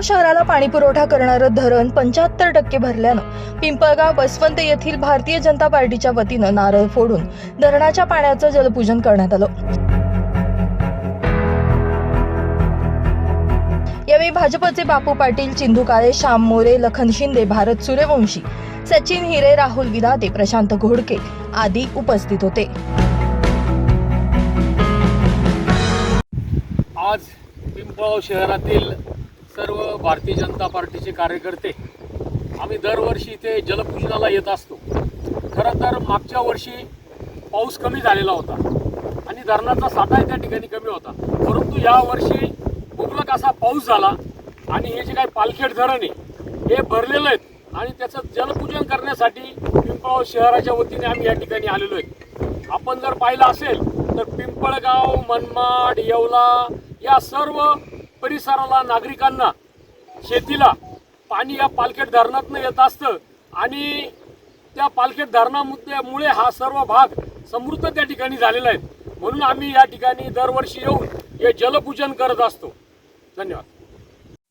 पिंपळगाव शहराला पाणी पुरवठा करणारं धरण पंच्याहत्तर टक्के भरल्यानं पिंपळगाव बसवंत येथील भारतीय जनता पार्टीच्या वतीनं नारळ फोडून धरणाच्या पाण्याचं जलपूजन करण्यात आलं. यावेळी भाजपचे बापू पाटील चिंदू काळे श्याम मोरे लखन शिंदे भारत सूर्यवंशी सचिन हिरे राहुल विदाते प्रशांत घोडके आदी उपस्थित होते. आज पिंपळगाव शहरातील सर्व भारतीय जनता पार्टीचे कार्यकर्ते आम्ही दरवर्षी इथे जलपूजनाला येत असतो. खरं तर मागच्या वर्षी पाऊस कमी झालेला होता आणि धरणाचा साठाही त्या ठिकाणी कमी होता. परंतु यावर्षी मुबलक असा पाऊस झाला आणि हे जे काही पालखेड धरण आहे हे भरलेलं आहेत आणि त्याचं जलपूजन करण्यासाठी पिंपळगाव शहराच्या वतीने आम्ही या ठिकाणी आलेलो आहे. आपण जर पाहिलं असेल तर पिंपळगाव मनमाड येवला या सर्व परिसराला नागरिकांना शेतीला पाणी या पालखेड धरणातनं येत असतं आणि त्या पालखेड धरणामुळे हा सर्व भाग समृद्ध त्या ठिकाणी झालेला आहे. म्हणून आम्ही या ठिकाणी दरवर्षी येऊन हे जलपूजन करत असतो. धन्यवाद.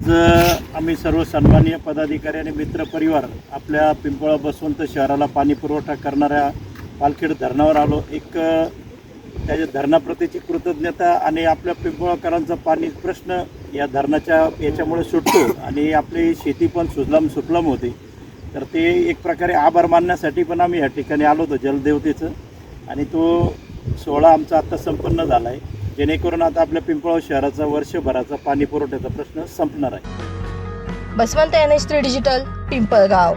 आज आम्ही सर्व सन्माननीय पदाधिकारी आणि मित्रपरिवार आपल्या पिंपळा बसवंत शहराला पाणी पुरवठा करणाऱ्या पालखेड धरणावर आलो. एक त्याच्या धरणाप्रतीची कृतज्ञता आणि आपल्या पिंपळाकरांचा पाणी प्रश्न या धरणाच्या याच्यामुळे सुटतो आणि आपली शेती पण सुजलाम सुफलाम होते. तर ते एक प्रकारे आभार मानण्यासाठी पण आम्ही या ठिकाणी आलो होतो जलदेवतेचं. आणि तो सोहळा आमचा आत्ता संपन्न झाला आहे जेणेकरून आता आपल्या पिंपळगाव शहराचा वर्षभराचा पाणी पुरवठ्याचा प्रश्न संपणार आहे. Basavant N H three digital Pimpalgaon.